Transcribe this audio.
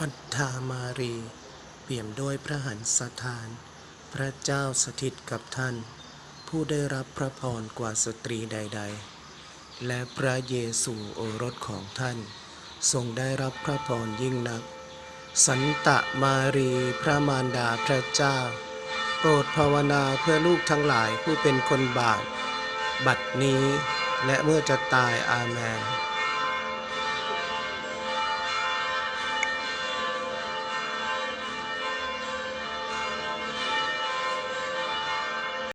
พัทธามารี เปี่ยมด้วยพระหันสถาน พระเจ้าสถิตกับท่าน ผู้ได้รับพระพรกว่าสตรีใด ๆ และพระเยซูโอรสของท่าน ทรงได้รับพระพรยิ่งนัก สันตะมารีพระมารดาพระเจ้า โปรดภาวนาเพื่อลูกทั้งหลายผู้เป็นคนบาปบัดนี้และเมื่อจะตายอาเมน